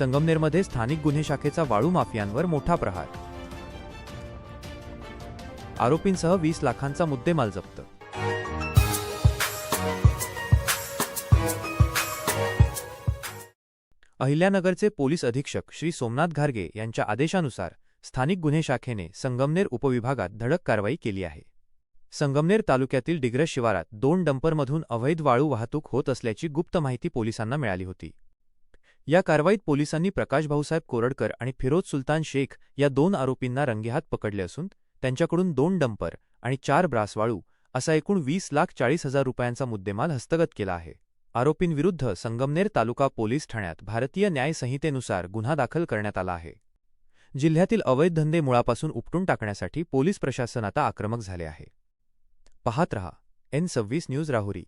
संगमनेरमध्ये स्थानिक गुन्हे शाखेचा वाळू माफियांवर मोठा प्रहार. आरोपींसह वीस लाखांचा मुद्देमाल जप्त. अहिल्यानगरचे पोलीस अधीक्षक श्री सोमनाथ घारगे यांच्या आदेशानुसार स्थानिक गुन्हे शाखेने संगमनेर उपविभागात धडक कारवाई केली आहे. संगमनेर तालुक्यातील डिग्रस शिवारात दोन डंपरमधून अवैध वाळू वाहतूक होत असल्याची गुप्त माहिती पोलिसांना मिळाली होती. या कारवाईत पोलिसांनी प्रकाश भाऊसाहेब कोरडकर आणि फिरोज सुलतान शेख या दोन आरोपींना रंगेहात पकडले असून त्यांच्याकडून दोन डंपर आणि चार ब्रासवाळू असा एकूण वीस लाख चाळीस हजार रुपयांचा मुद्देमाल हस्तगत केला आहे. आरोपींविरुद्ध संगमनेर तालुका पोलीस ठाण्यात भारतीय न्याय संहितेनुसार गुन्हा दाखल करण्यात आला आहे. जिल्ह्यातील अवैध धंदे मुळापासून उपटून टाकण्यासाठी पोलीस प्रशासन आता आक्रमक झाले आहे. पाहत रहा. एन सव्वीस न्यूज राहुरी.